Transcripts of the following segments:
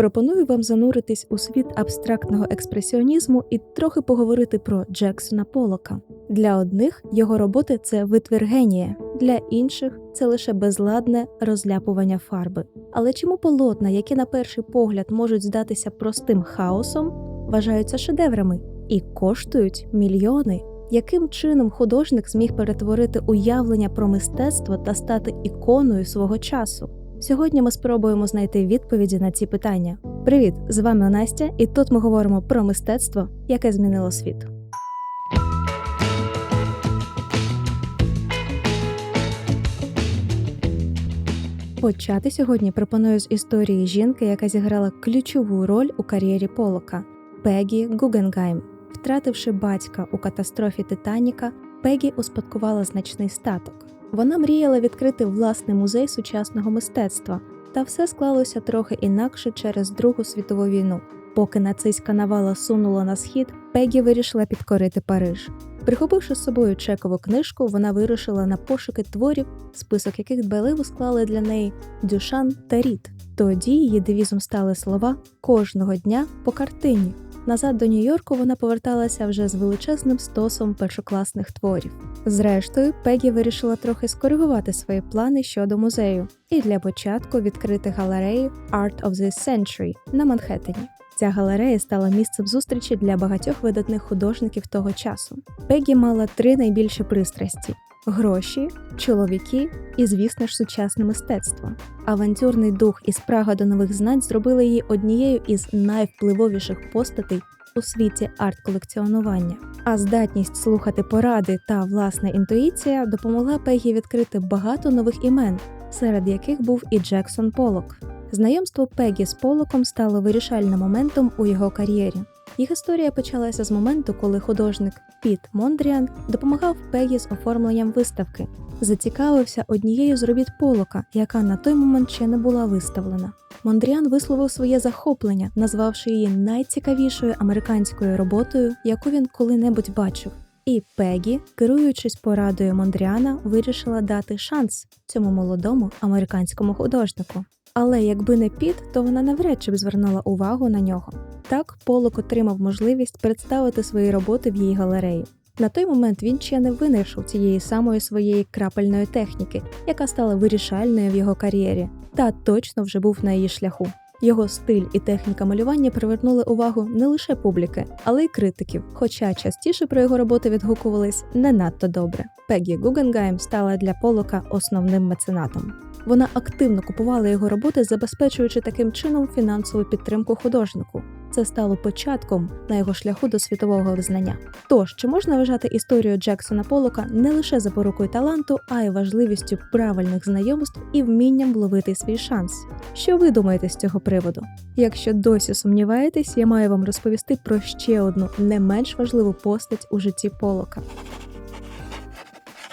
Пропоную вам зануритись у світ абстрактного експресіонізму і трохи поговорити про Джексона Полока. Для одних його роботи це витвір генія, для інших це лише безладне розляпування фарби. Але чому полотна, які на перший погляд можуть здатися простим хаосом, вважаються шедеврами і коштують мільйони? Яким чином художник зміг перетворити уявлення про мистецтво та стати іконою свого часу? Сьогодні ми спробуємо знайти відповіді на ці питання. Привіт! З вами Настя, і тут ми говоримо про мистецтво, яке змінило світ. Почати сьогодні пропоную з історії жінки, яка зіграла ключову роль у кар'єрі Полока Пегі Гугенгайм. Втративши батька у катастрофі Титаніка, Пегі успадкувала значний статок. Вона мріяла відкрити власний музей сучасного мистецтва, та все склалося трохи інакше через Другу світову війну. Поки нацистська навала сунула на схід, Пегі вирішила підкорити Париж. Прихопивши з собою чекову книжку, вона вирушила на пошуки творів, список яких дбайливо склали для неї Дюшан та Рід. Тоді її девізом стали слова кожного дня по картині. Назад до Нью-Йорку вона поверталася вже з величезним стосом першокласних творів. Зрештою, Пегі вирішила трохи скоригувати свої плани щодо музею і для початку відкрити галерею Art of the Century на Манхеттені. Ця галерея стала місцем зустрічі для багатьох видатних художників того часу. Пегі мала три найбільші пристрасті: гроші, чоловіки і, звісно ж, сучасне мистецтво. Авантюрний дух і спрага до нових знань зробили її однією із найвпливовіших постатей у світі арт-колекціонування. А здатність слухати поради та власна інтуїція допомогла Пегі відкрити багато нових імен, серед яких був і Джексон Полок. Знайомство Пегі з Полоком стало вирішальним моментом у його кар'єрі. Їх історія почалася з моменту, коли художник Піт Мондріан допомагав Пегі з оформленням виставки, зацікавився однією з робіт Полока, яка на той момент ще не була виставлена. Мондріан висловив своє захоплення, назвавши її найцікавішою американською роботою, яку він коли-небудь бачив. І Пегі, керуючись порадою Мондріана, вирішила дати шанс цьому молодому американському художнику. Але якби не Піт, то вона навряд чи б звернула увагу на нього. Так Полок отримав можливість представити свої роботи в її галереї. На той момент він ще не винайшов цієї самої своєї крапельної техніки, яка стала вирішальною в його кар'єрі, та точно вже був на її шляху. Його стиль і техніка малювання привернули увагу не лише публіки, але й критиків. Хоча частіше про його роботи відгукувались не надто добре. Пегі Гугенгайм стала для Полока основним меценатом. Вона активно купувала його роботи, забезпечуючи таким чином фінансову підтримку художнику. Це стало початком на його шляху до світового визнання. Тож чи можна вважати історію Джексона Полока не лише запорукою таланту, а й важливістю правильних знайомств і вмінням вловити свій шанс? Що ви думаєте з цього приводу? Якщо досі сумніваєтесь, я маю вам розповісти про ще одну не менш важливу постать у житті Полока.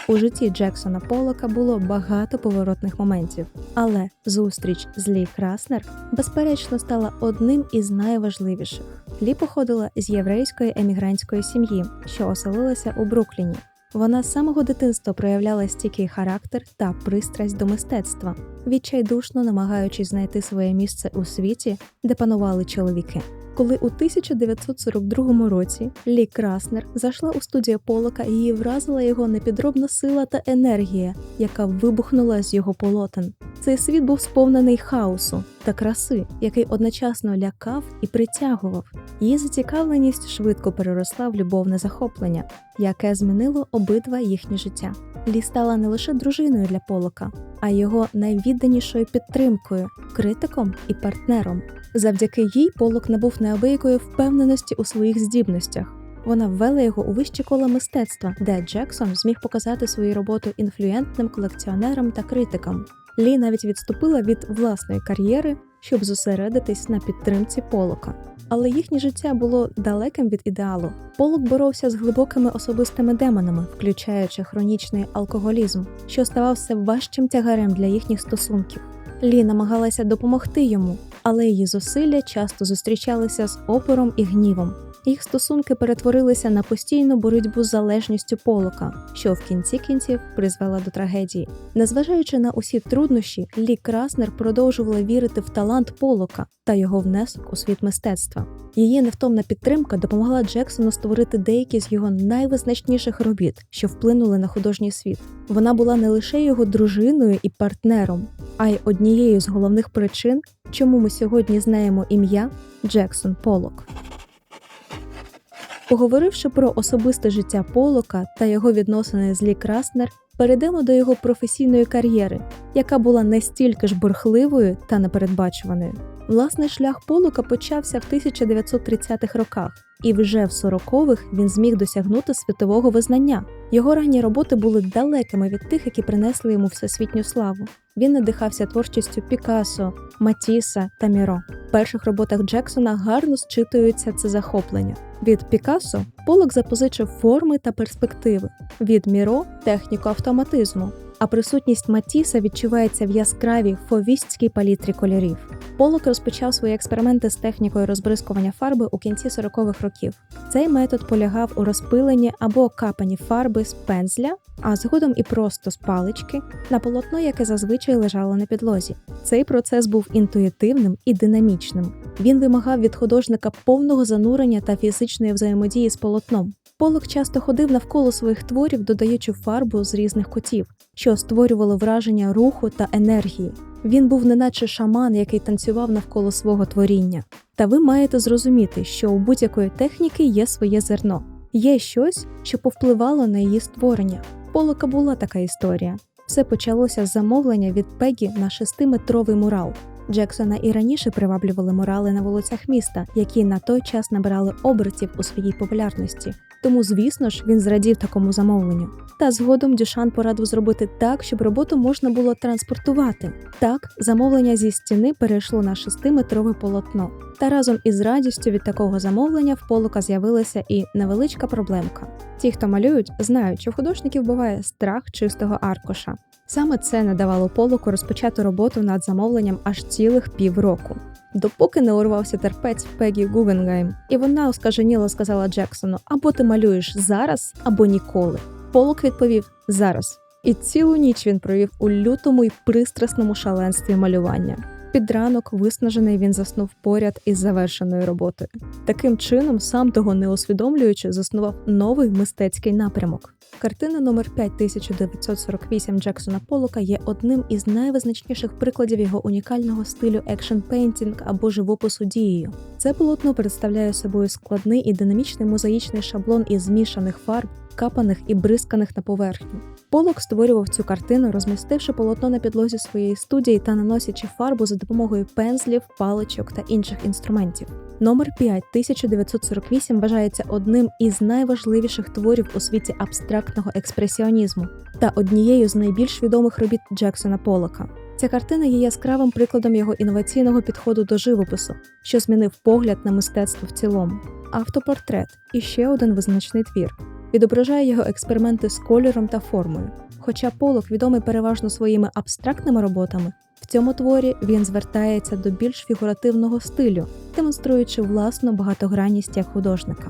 У житті Джексона Полока було багато поворотних моментів, але зустріч з Лі Краснер, безперечно, стала одним із найважливіших. Лі походила з єврейської емігрантської сім'ї, що оселилася у Брукліні. Вона з самого дитинства проявляла стійкий характер та пристрасть до мистецтва, відчайдушно намагаючись знайти своє місце у світі, де панували чоловіки коли у 1942 році Лі Краснер зайшла у студію Полока, її вразила його непідробна сила та енергія, яка вибухнула з його полотен. Цей світ був сповнений хаосу та краси, який одночасно лякав і притягував. Її зацікавленість швидко переросла в любовне захоплення, яке змінило обидва їхні життя. Лі стала не лише дружиною для Полока, а його найвідданішою підтримкою, критиком і партнером. Завдяки їй Полок набув неабиякої впевненості у своїх здібностях. Вона ввела його у вищі кола мистецтва, де Джексон зміг показати свою роботу інфлюєнтним колекціонерам та критикам. Лі навіть відступила від власної кар'єри, щоб зосередитись на підтримці Полока. Але їхнє життя було далеким від ідеалу. Полок боровся з глибокими особистими демонами, включаючи хронічний алкоголізм, що ставав все важчим тягарем для їхніх стосунків. Лі намагалася допомогти йому, але її зусилля часто зустрічалися з опором і гнівом. Їх стосунки перетворилися на постійну боротьбу з залежністю полока, що в кінці кінців призвела до трагедії. Незважаючи на усі труднощі, Лі Краснер продовжувала вірити в талант полока та його внесок у світ мистецтва. Її невтомна підтримка допомогла Джексону створити деякі з його найвизначніших робіт, що вплинули на художній світ. Вона була не лише його дружиною і партнером, а й однією з головних причин, чому ми сьогодні знаємо ім'я Джексон Полок. Поговоривши про особисте життя Полока та його відносини з Лі Краснер, перейдемо до його професійної кар'єри, яка була настільки ж бурхливою та непередбачуваною. Власний шлях Полока почався в 1930-х роках, і вже в 40-х він зміг досягнути світового визнання. Його ранні роботи були далекими від тих, які принесли йому всесвітню славу. Він надихався творчістю Пікассо, Матіса та Міро. В перших роботах Джексона гарно зчитується це захоплення. Від Пікассо Полок запозичив форми та перспективи, від Міро техніку автоматизму, а присутність Матіса відчувається в яскравій фовістській палітрі кольорів. Полок розпочав свої експерименти з технікою розбризкування фарби у кінці 40-х років. Цей метод полягав у розпиленні або капанні фарби з пензля, а згодом і просто з палички на полотно, яке зазвичай лежало на підлозі. Цей процес був інтуїтивним і динамічним. Він вимагав від художника повного занурення та фізичної взаємодії з полотном. Полок часто ходив навколо своїх творів, додаючи фарбу з різних кутів, що створювало враження руху та енергії. Він був неначе шаман, який танцював навколо свого творіння. Та ви маєте зрозуміти, що у будь-якої техніки є своє зерно, є щось, що повпливало на її створення. Полока була така історія. Все почалося з замовлення від Пегі на шестиметровий мурал. Джексона і раніше приваблювали мурали на вулицях міста, які на той час набирали обертів у своїй популярності. Тому, звісно ж, він зрадів такому замовленню. Та згодом Дюшан порадив зробити так, щоб роботу можна було транспортувати. Так, замовлення зі стіни перейшло на шестиметрове полотно. Та разом із радістю від такого замовлення в полука з'явилася і невеличка проблемка. Ті, хто малюють, знають, що в художників буває страх чистого аркуша. Саме це не давало полуку розпочати роботу над замовленням аж цілих півроку. Допоки не урвався терпець Пегі Гугенгайм, і вона оскаженіло сказала Джексону: або ти малюєш зараз, або ніколи. Полок відповів зараз. І цілу ніч він провів у лютому й пристрасному шаленстві малювання. Під ранок, виснажений, він заснув поряд із завершеною роботою. Таким чином, сам того не усвідомлюючи, заснував новий мистецький напрямок. Картина номер 5948 Джексона Полока є одним із найвизначніших прикладів його унікального стилю екшн пейнтінг або живопису дією. Це полотно представляє собою складний і динамічний мозаїчний шаблон із змішаних фарб, капаних і бризканих на поверхню. Полок створював цю картину, розмістивши полотно на підлозі своєї студії та наносячи фарбу за допомогою пензлів, паличок та інших інструментів. Номер 5 1948 вважається одним із найважливіших творів у світі абстрактного експресіонізму та однією з найбільш відомих робіт Джексона Полока. Ця картина є яскравим прикладом його інноваційного підходу до живопису, що змінив погляд на мистецтво в цілому. Автопортрет і ще один визначний твір відображає його експерименти з кольором та формою. Хоча полок відомий переважно своїми абстрактними роботами, в цьому творі він звертається до більш фігуративного стилю, демонструючи власну багатогранність як художника.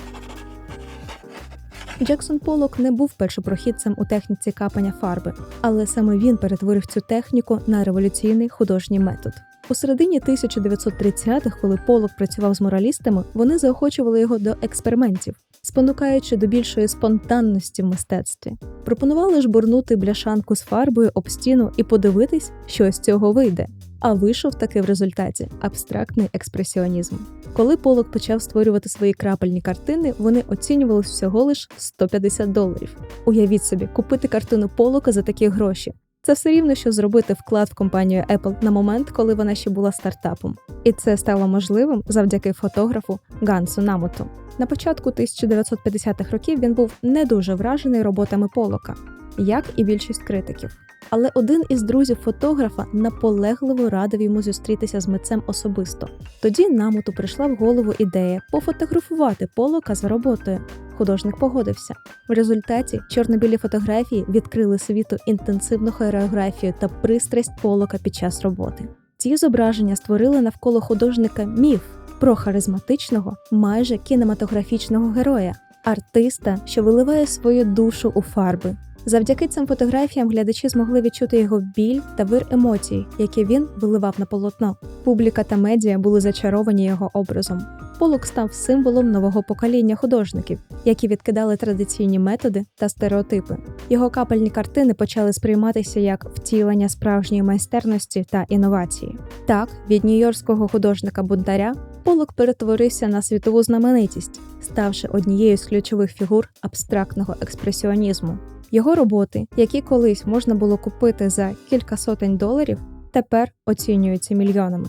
Джексон Полок не був першопрохідцем у техніці капання фарби, але саме він перетворив цю техніку на революційний художній метод. У середині 1930-х, коли Полок працював з моралістами, вони заохочували його до експериментів, спонукаючи до більшої спонтанності в мистецтві. Пропонували ж бурнути бляшанку з фарбою об стіну і подивитись, що з цього вийде. А вийшов таки в результаті абстрактний експресіонізм. Коли Полок почав створювати свої крапельні картини, вони оцінювалися всього лиш 150 доларів. Уявіть собі, купити картину Полока за такі гроші. Це все рівно, що зробити вклад в компанію Apple на момент, коли вона ще була стартапом. І це стало можливим завдяки фотографу Гансу Намоту. На початку 1950-х років він був не дуже вражений роботами Полока, як і більшість критиків. Але один із друзів фотографа наполегливо радив йому зустрітися з митцем особисто. Тоді намоту прийшла в голову ідея пофотографувати полока за роботою. Художник погодився. В результаті чорно-білі фотографії відкрили світу інтенсивну хореографію та пристрасть полока під час роботи. Ці зображення створили навколо художника міф про харизматичного, майже кінематографічного героя, артиста, що виливає свою душу у фарби. Завдяки цим фотографіям глядачі змогли відчути його біль та вир емоцій, які він виливав на полотно. Публіка та медіа були зачаровані його образом. Полок став символом нового покоління художників, які відкидали традиційні методи та стереотипи. Його капельні картини почали сприйматися як втілення справжньої майстерності та інновації. Так, від нью-йоркського художника бунтаря Полок перетворився на світову знаменитість, ставши однією з ключових фігур абстрактного експресіонізму. Його роботи, які колись можна було купити за кілька сотень доларів, тепер оцінюються мільйонами.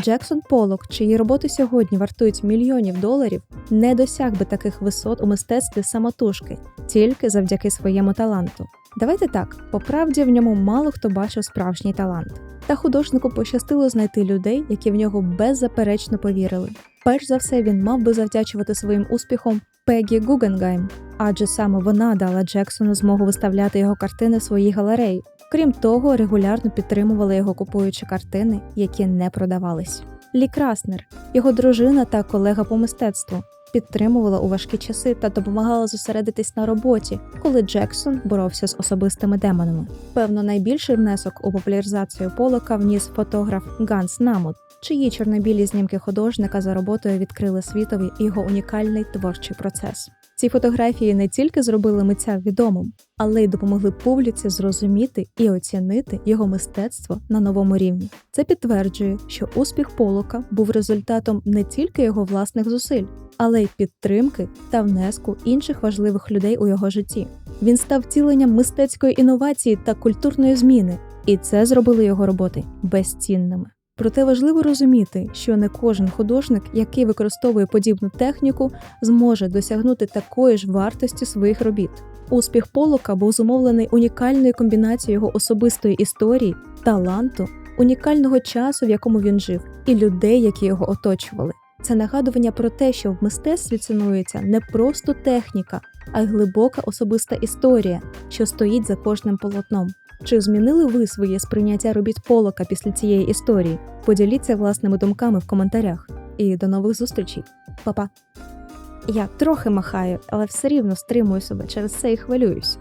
Джексон Полок, чиї роботи сьогодні вартують мільйонів доларів, не досяг би таких висот у мистецтві самотужки, тільки завдяки своєму таланту. Давайте так, по правді в ньому мало хто бачив справжній талант. Та художнику пощастило знайти людей, які в нього беззаперечно повірили. Перш за все, він мав би завдячувати своїм успіхом Пегі Гугенгайм, адже саме вона дала Джексону змогу виставляти його картини в своїй галереї. Крім того, регулярно підтримувала його купуючи картини, які не продавались. Лі Краснер, його дружина та колега по мистецтву, підтримувала у важкі часи та допомагала зосередитись на роботі, коли Джексон боровся з особистими демонами. Певно, найбільший внесок у популяризацію полока вніс фотограф Ганс Намут, чиї чорнобілі знімки художника за роботою відкрили світові його унікальний творчий процес. Ці фотографії не тільки зробили митця відомим, але й допомогли публіці зрозуміти і оцінити його мистецтво на новому рівні. Це підтверджує, що успіх Полока був результатом не тільки його власних зусиль, але й підтримки та внеску інших важливих людей у його житті. Він став втіленням мистецької інновації та культурної зміни, і це зробило його роботи безцінними. Проте важливо розуміти, що не кожен художник, який використовує подібну техніку, зможе досягнути такої ж вартості своїх робіт. Успіх Полока був зумовлений унікальною комбінацією його особистої історії, таланту, унікального часу, в якому він жив, і людей, які його оточували. Це нагадування про те, що в мистецтві цінується не просто техніка, а й глибока особиста історія, що стоїть за кожним полотном. Чи змінили ви своє сприйняття робіт Полока після цієї історії? Поділіться власними думками в коментарях. І до нових зустрічей. Па-па! Я трохи махаю, але все рівно стримую себе через це і хвилююсь.